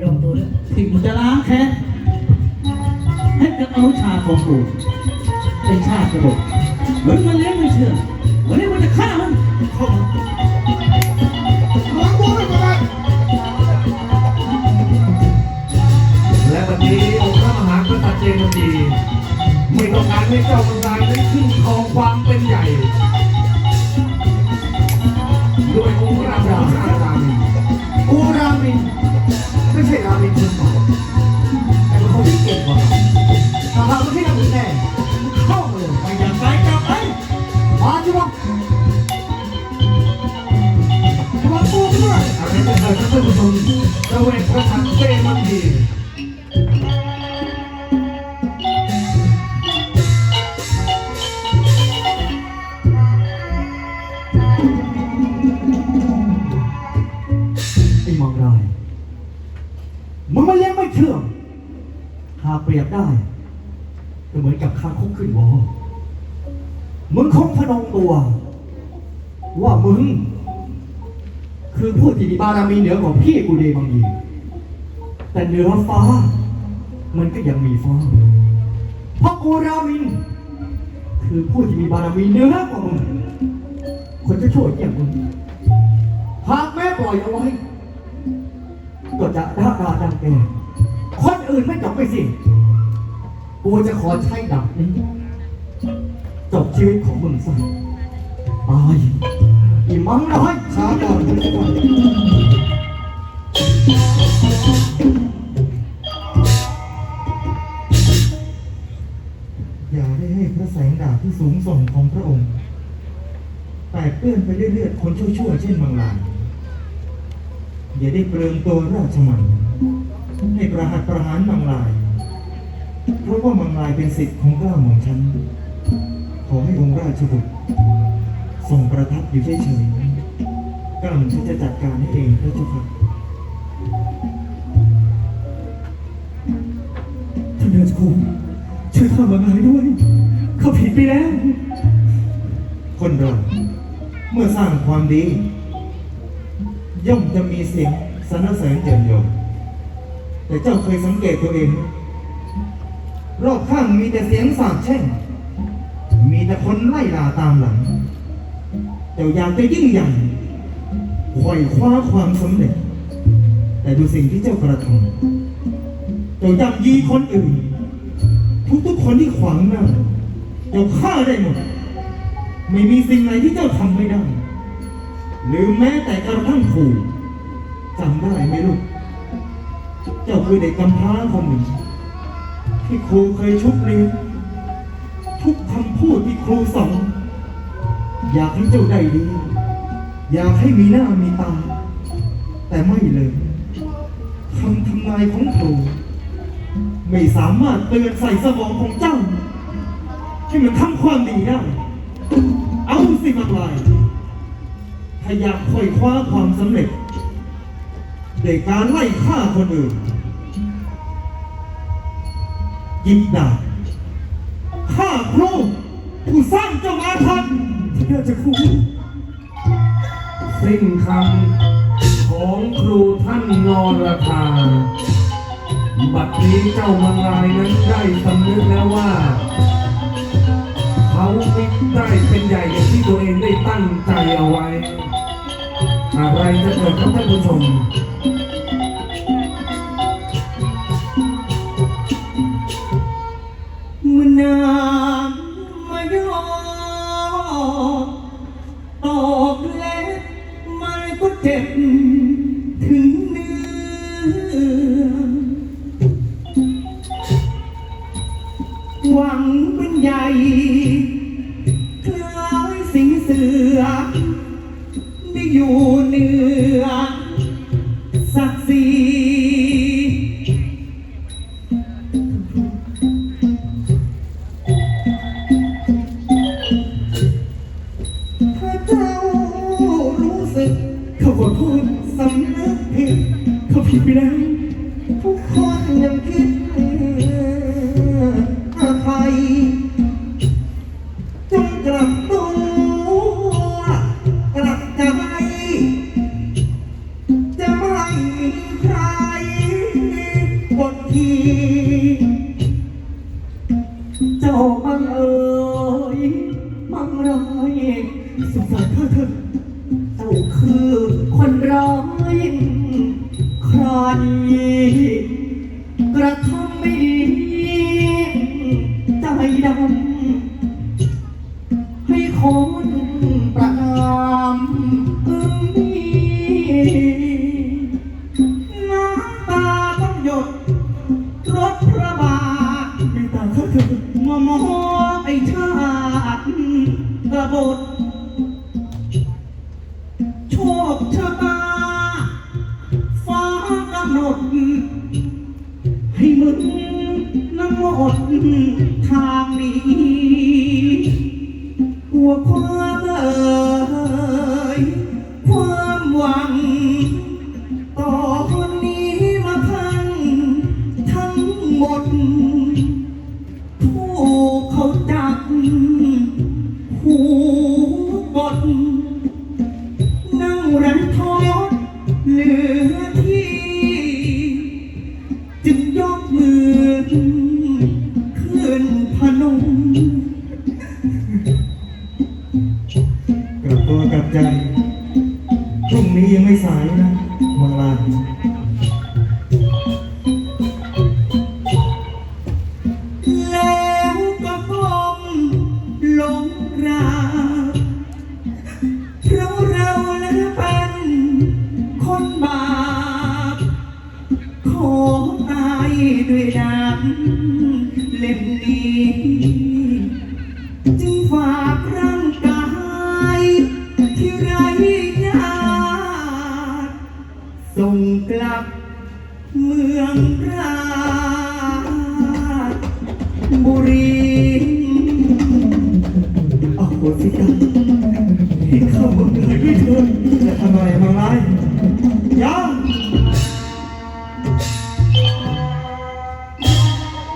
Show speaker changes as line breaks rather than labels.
ยอมตัวด้วย
ที่กูจะล้างแค้นให้กับอนุชาของกูเป็นชาติกบฏมึงมันเลี้ยงไม่เชื่อวันนี้มันจะฆ่ามันเข้ามา
ล้างตัวไม่เป็นไร
และวันนี้องค์พระมหากษัตริย์เจมสีไม่ต้องการให้เจ้ามังรายได้ขึ้นครองความเป็นใหญ่ด้วยองค์พระราชารามิน
กูรามินไม่ใช่รามินคนเก่าแต่เป็นคนที่เก่งกว่าเราถ้าหาไม่ใช่รามินแน่เข้ามาเลย
ไปอย่างไรกลับไป
มาจิวะจิวะตัวเพื่อะ
ไรจะเกิดขึ้นท่านผู้ชมระเวทประสันเจมันดี
ไรียบได้ก็เหมือนกับข้างคุกขึ้นวอมึงคงพนงตัว ว่ามึง คือผู้ที่มีบารมีเหนือกว่าพี่กูเดบางยีแต่เหนือฟ้า มันก็ยังมีฟ้าเพราะกูรามิน คือผู้ที่มีบารมีเหนือกว่ามึงคนจะช่วยอย่างมึงหากแม่ปล่อยเอาไว้ก็จะด่าด่าดังแกคนอื่นไม่จบไปสิ กูจะขอใช้ดาบนี้จบชีวิตของมึงซะตายอีมังน้อยช้าก่อนช้าก่อนอย่าได้ให้พระแสงดาบที่สูงส่งของพระองค์ แตกเปื้อนไปด้วยเลือดคนชั่วๆเช่นมังลายอย่าได้เปลืองตัวราชมันให้ประหัตประหารมังลาย ว่ามังลายเป็นสิทธิ์ของกล้าของฉัน ขอให้องค์ราชบุตรทรงประทับอยู่เฉยๆกล้าฉันจะจัดการให้เองพระเจ้าค่ะ
ท่านเดชคุณช่วยข้ามังรายด้วย เขาผิดไปแล้ว
คนเราเมื่อสร้างความดี ย่อมจะมีเสียงสรรเสริญเจิญยงแต่เจ้าเคยสังเกตตัวเองไหม รอบข้างมีแต่เสียงสาบแช่ง มีแต่คนไล่ล่าตามหลังเจ้าอยากจะยิ่งใหญ่ไขว่คว้าความสำเร็จ แต่ดูสิ่งที่เจ้ากระทำเจ้ายับยีคนอื่น ทุกๆคนที่ขวางหน้าเจ้าฆ่าได้หมด ไม่มีสิ่งไหนที่เจ้าทำไม่ได้ หรือแม้แต่กระทั่งขู่จำได้ไหมลูก เจ้าคือเด็กกำพร้าคนหนึ่ง ที่ครูเคยชุบเลี้ยงทุกคำพูดที่ครูสอนอยากให้เจ้าได้ดี อยากให้มีหน้ามีตา แต่ไม่เลยคำทำนายของครู ไม่สามารถเตือนใส่สมองของเจ้าให้มันทำความดีได้ เอาสิมาลายถ้าอยากค่อยคว้าความสำเร็จในการไล่ฆ่าคนอื่น ยิบดาบฆ่าครูผู้สร้างเจ้ามาทันที่น่าจะครู
สิ้นคำของครูท่านนรธาบัดนี้เจ้ามังรายนั้นได้สำนึกแล้วว่า เขาไม่ได้เป็นใหญ่อย่างที่ตัวเองได้ตั้งใจเอาไว้ อะไรจะเกิดขึ้นท่านผู้ชม
น้ำมาย่อตอกเล็บมันก็เจ็บ ถึงเนื้อ หวังเป็นใหญ่ ที เจ้าบังเอ๋ยบังรอยสงสารข้าเธอเจ้าคือคนร้ายใคร กระทำไม่ดีใจดำ ด กลั
บตัวกลับใจพรุ่งนี้ยังไม่สายนะมังลา
รีโอ้โหสิกรรมที่เข้ามาเกิด้วยเถิด
จะทำอะไรมังลายยัง